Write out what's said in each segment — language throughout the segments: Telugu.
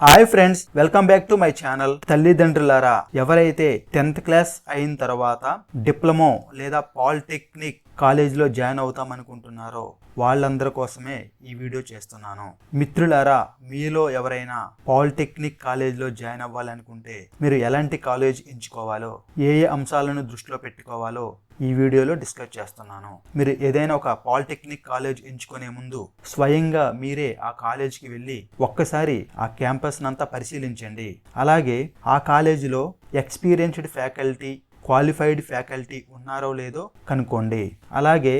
Hi friends welcome back to my channel. తల్లిదండ్రులారా ఎవరైతే టెన్త్ క్లాస్ అయిన తర్వాత డిప్లొమో లేదా పాలిటెక్నిక్ కాలేజీలో జాయిన్ అవుతాం అనుకుంటున్నారో వాళ్ళందరి కోసమే ఈ వీడియో చేస్తున్నాను. మిత్రులారా మీలో ఎవరైనా పాలిటెక్నిక్ కాలేజీలో జాయిన్ అవ్వాలనుకుంటే మీరు ఎలాంటి కాలేజ్ ఎంచుకోవాలో ఏ ఏ అంశాలను దృష్టిలో పెట్టుకోవాలో ఈ వీడియోలో డిస్కస్ చేస్తున్నాను. మీరు ఏదైనా ఒక పాలిటెక్నిక్ కాలేజ్ ఎంచుకునే ముందు స్వయంగా మీరే ఆ కాలేజ్కి వెళ్ళి ఒక్కసారి ఆ క్యాంపస్నంతా పరిశీలించండి. అలాగే ఆ కాలేజీలో ఎక్స్పీరియన్స్డ్ ఫ్యాకల్టీ క్వాలిఫైడ్ ఫ్యాకల్టీ ఉన్నారో లేదో కనుక్కోండి. అలాగే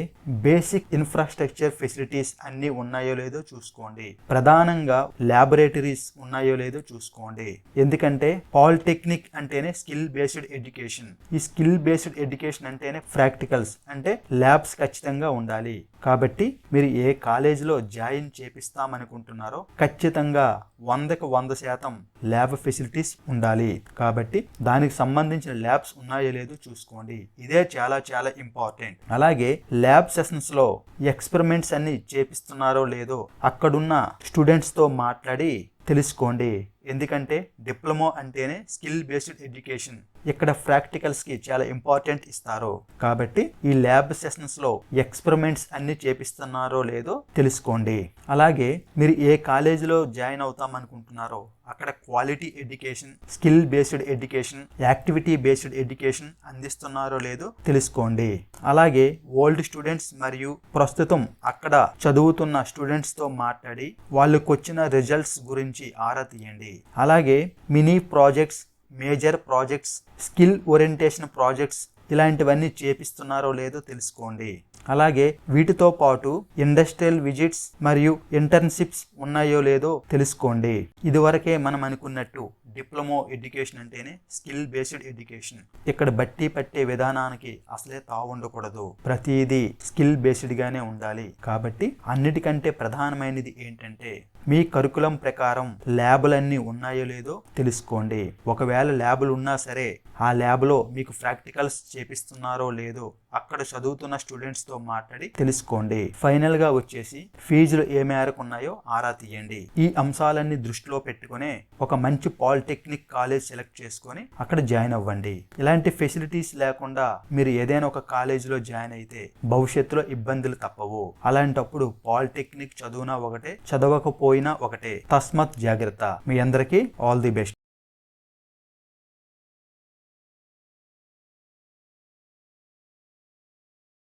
బేసిక్ ఇన్ఫ్రాస్ట్రక్చర్ ఫెసిలిటీస్ అన్నీ ఉన్నాయో లేదో చూసుకోండి. ప్రధానంగా ల్యాబొరేటరీస్ ఉన్నాయో లేదో చూసుకోండి. ఎందుకంటే పాలిటెక్నిక్ అంటేనే స్కిల్ బేస్డ్ ఎడ్యుకేషన్. ఈ స్కిల్ బేస్డ్ ఎడ్యుకేషన్ అంటేనే ప్రాక్టికల్స్ అంటే ల్యాబ్స్ ఖచ్చితంగా ఉండాలి. కాబట్టి మీరు ఏ కాలేజీలో జాయిన్ చేపిస్తామనుకుంటున్నారో ఖచ్చితంగా వందకు వంద శాతం ల్యాబ్ ఫెసిలిటీస్ ఉండాలి. కాబట్టి దానికి సంబంధించిన ల్యాబ్స్ ఉన్నాయో లేదో చూసుకోండి. ఇదే చాలా చాలా ఇంపార్టెంట్. అలాగే ల్యాబ్ సెషన్స్లో ఎక్స్పెరిమెంట్స్ అన్ని చేపిస్తున్నారో లేదో అక్కడున్న స్టూడెంట్స్తో మాట్లాడి తెలుసుకోండి. ఎందుకంటే డిప్లొమా అంటేనే స్కిల్ బేస్డ్ ఎడ్యుకేషన్. ఇక్కడ ప్రాక్టికల్స్కి చాలా ఇంపార్టెంట్ ఇస్తారు. కాబట్టి ఈ ల్యాబ్ సెషన్స్లో ఎక్స్పెరిమెంట్స్ అన్ని చేపిస్తున్నారో లేదో తెలుసుకోండి. అలాగే మీరు ఏ కాలేజీలో జాయిన్ అవుతాం అనుకుంటున్నారో అక్కడ quality education skill based education activity based education అందిస్తున్నారో లేదో తెలుసుకోండి. అలాగే ఓల్డ్ స్టూడెంట్స్ మరియు ప్రస్తుతం అక్కడ చదువుతున్న స్టూడెంట్స్తో మాట్లాడి వాళ్ళకు వచ్చిన రిజల్ట్స్ గురించి ఆరా తీయండి. అలాగే mini projects major projects skill orientation projects ఇలాంటివన్నీ చేపిస్తున్నారో లేదో తెలుసుకోండి. అలాగే వీటితో పాటు ఇండస్ట్రియల్ విజిట్స్ మరియు ఇంటర్న్షిప్స్ ఉన్నాయో లేదో తెలుసుకోండి. ఇదివరకే మనం అనుకున్నట్టు డిప్లొమో ఎడ్యుకేషన్ అంటేనే స్కిల్ బేస్డ్ ఎడ్యుకేషన్. ఇక్కడ బట్టి పట్టే విధానానికి అసలే తావుండకూడదు ప్రతిదీ స్కిల్ బేస్డ్గానే ఉండాలి. కాబట్టి అన్నిటికంటే ప్రధానమైనది ఏంటంటే మీ కరికులం ప్రకారం ల్యాబులన్నీ ఉన్నాయో లేదో తెలుసుకోండి. ఒకవేళ ల్యాబులు ఉన్నా సరే ఆ ల్యాబ్లో మీకు ప్రాక్టికల్స్ చేపిస్తున్నారో లేదో అక్కడ చదువుతున్న స్టూడెంట్స్తో మాట్లాడి తెలుసుకోండి. ఫైనల్గా వచ్చేసి ఫీజులు ఏ మేరకు ఉన్నాయో ఆరా తీయండి. ఈ అంశాలన్నీ దృష్టిలో పెట్టుకునే ఒక మంచి పాలిటెక్నిక్ కాలేజ్ సెలెక్ట్ చేసుకొని అక్కడ జాయిన్ అవ్వండి. ఇలాంటి ఫెసిలిటీస్ లేకుండా మీరు ఏదైనా ఒక కాలేజీలో జాయిన్ అయితే భవిష్యత్తులో ఇబ్బందులు తప్పవు. అలాంటప్పుడు పాలిటెక్నిక్ చదువునా ఒకటే పోయినా ఒకటే. తస్మత్ జాగ్రత్త. మీ అందరికీ ఆల్ ది బెస్ట్.